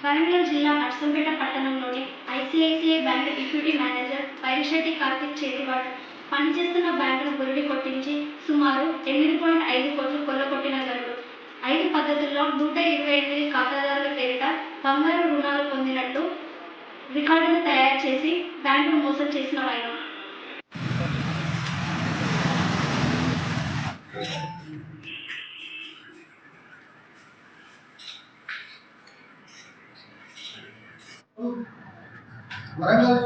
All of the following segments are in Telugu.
వరంగల్ జిల్లా నర్సంపేట పట్టణంలోని ICICI bank deputy manager Pairishetti Karthik చేతివాడు పనిచేస్తున్న బ్యాంకును బురిడి కొట్టించి సుమారు ఎనిమిది పాయింట్ ఐదు కోట్లు కొల్లగొట్టిన గరుడు ఐదు పద్ధతుల్లో నూట ఇరవై ఎనిమిది ఖాతాదారుల పేరిట బంగారు రుణాలు పొందినట్టు రికార్డును తయారు చేసి బ్యాంకును మోసం చేసిన ఆయన. వరంగల్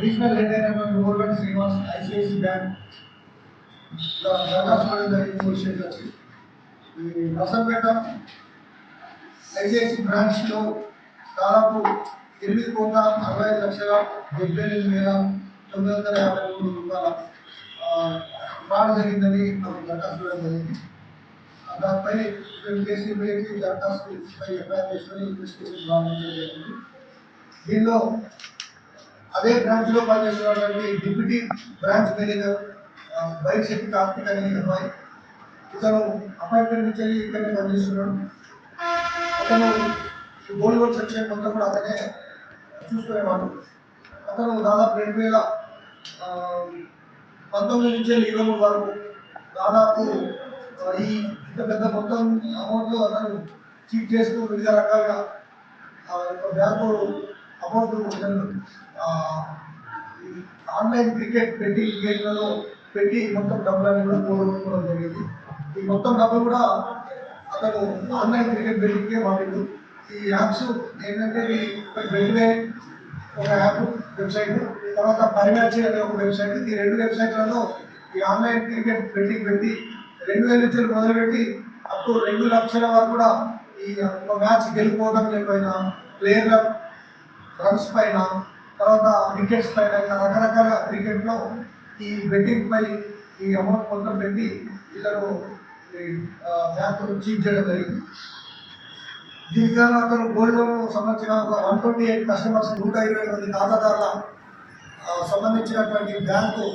రీజనల్ హెడ్ అయినటువంటి గవర్నమెంట్ శ్రీనివాస్ ఐసిఐసి బ్యాంక్ దరఖాస్తు జరిగింది పోలీస్ వచ్చి ఈ ఐసిఐసి బ్రాంచ్లో దాదాపు ఎనిమిది కోట్ల అరవై ఐదు లక్షల డెబ్బై ఎనిమిది వేల తొమ్మిది వందల యాభై మూడు రూపాయల ఫ్రాడ్ జరిగిందని మనం దరఖాస్తు ఇవ్వడం జరిగింది. దానిపై మేము కేసు దరఖాస్తు పై ఎఫ్ఐఆర్ చేసుకొని ఇన్వెస్టిగేషన్ ప్రారంభించడం జరిగింది. దీనిలో అదే బ్రాంచ్లో పనిచేస్తున్నటువంటి డిప్యూటీ బ్రాంచ్ మేనేజర్ బైక్ శక్తి కార్తీక్ అనే అమ్మాయి ఇతను అపాయింట్మెంట్ నుంచి వెళ్ళి ఇక్కడనే పనిచేస్తున్నాడు. అతను గోల్డ్ సెక్షన్ మొత్తం కూడా అతనే చూసుకునేవాడు. అతను దాదాపు రెండు వేల పంతొమ్మిది నుంచి ఇరవై మూడు వరకు దాదాపు ఈ ఇంత పెద్ద మొత్తం అమౌంట్ అతను చీట్ చేస్తూ వివిధ రకాలుగా బ్యాంకు అమౌంట్ ఆన్లైన్ క్రికెట్ పెట్టి గేమ్లలో పెట్టి మొత్తం డబ్బులన్నీ కూడా పోగొట్టుకోవడం జరిగింది. ఈ మొత్తం డబ్బులు కూడా అతను ఆన్లైన్ క్రికెట్ బెట్టింగ్కే వాడిండు ఈ యాప్స్ ఏంటంటే బెట్వే ఒక యాప్ వెబ్సైట్ తర్వాత పరిమాచి అనే ఒక వెబ్సైట్. ఈ రెండు వెబ్సైట్లలో ఈ ఆన్లైన్ క్రికెట్ బెట్టింగ్ పెట్టి రెండు వేల నుంచి మొదలుపెట్టి అప్పుడు రెండు లక్షల వరకు కూడా ఈ ఒక మ్యాచ్ గెలిపోవడం లేకపోయినా ప్లేయర్ల రన్స్ పైన తర్వాత వికెట్స్ పైన ఇలా రకరకాల క్రికెట్లో ఈ బెట్టింగ్ పై ఈ అమౌంట్ మొత్తం పెట్టి ఇతను బ్యాంకు చీట్ చేయడం జరిగింది. దీని ద్వారా అతను గోల్డ్ లోన్ సంబంధించిన వన్ ట్వంటీ ఎయిట్ కస్టమర్స్ నూట ఇరవై మంది ఖాతాదారుల సంబంధించినటువంటి బ్యాంకు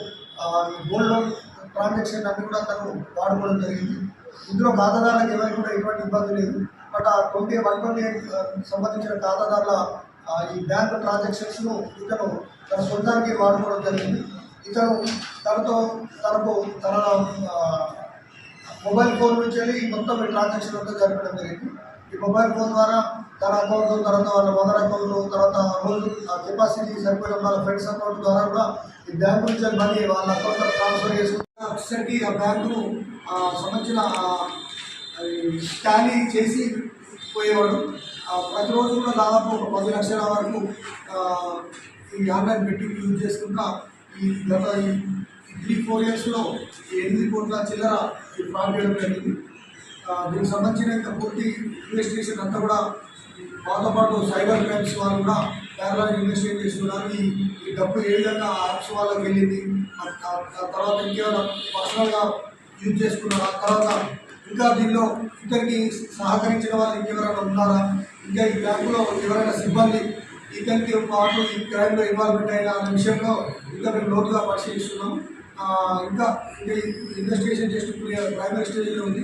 ఈ గోల్డ్ లోన్ ట్రాన్సాక్షన్ అన్ని కూడా తను వాడుకోవడం జరిగింది. ఇందులో ఖాతాదారులకు ఎవరికి కూడా ఎటువంటి ఇబ్బంది లేదు. బట్ ఆ ట్వంటీ వన్ ట్వంటీ ఎయిట్ సంబంధించిన ఖాతాదారుల ఈ బ్యాంకు ట్రాన్సాక్షన్స్ను ఇతను తన సొంతానికి వాడుకోవడం జరిగింది. ఇతను తనతో తనకు తన మొబైల్ ఫోన్ నుంచి వెళ్ళి ఈ మొత్తం ఈ ట్రాన్సాక్షన్ అంతా జరపడం జరిగింది. ఈ మొబైల్ ఫోన్ ద్వారా తన అకౌంట్ తర్వాత వాళ్ళ మదర్ అకౌంట్ తర్వాత రోజు ఆ కెపాసిటీ సరిపోయిన వాళ్ళ ఫ్రెండ్స్ అకౌంట్ ద్వారా కూడా ఈ బ్యాంకు నుంచి మనీ వాళ్ళ అకౌంట్ ట్రాన్స్ఫర్ చేసుకుని ఆ బ్యాంకును సంబంధించిన స్కానింగ్ చేసి పోయేవాడు. ప్రతిరోజు కూడా దాదాపు ఒక పది లక్షల వరకు ఈ ఆన్లైన్ బెట్టింగ్ యూజ్ చేసుకుంటా ఈ గత ఈ త్రీ ఫోర్ ఇయర్స్లో ఈ ఎనిమిది కోట్ల చిల్లర ఈ ఫ్రాడ్ చేయడం జరిగింది. దీనికి సంబంధించిన ఇంకా పూర్తి ఇన్వెస్టిగేషన్ అంతా కూడా వాళ్ళతో పాటు సైబర్ క్రైమ్స్ వాళ్ళు కూడా కేరళ ఇన్వెస్టిగేట్ చేస్తున్నారు. ఈ ఈ డబ్బు ఏ విధంగా యాప్స్ వాళ్ళకి వెళ్ళింది తర్వాత ఇంకేమైనా పర్సనల్గా యూజ్ చేసుకున్నారా ఆ తర్వాత ఇంకా దీనిలో ఇతనికి సహకరించిన వాళ్ళు ఇంకెవరైనా ఉన్నారా? ఇంకా ఈ బ్యాంకులో ఎవరైనా సిబ్బంది ఇతనికి పాటు ఈ క్రైమ్లో ఇన్వాల్వ్మెంట్ అయిన అనే విషయంలో ఇంకా మేము లోతుగా పరిశీలిస్తున్నాం. ఇంకా ఇంకా ఇన్వెస్టిగేషన్ చేస్తూ ప్రైమరీ స్టేజ్లో ఉంది.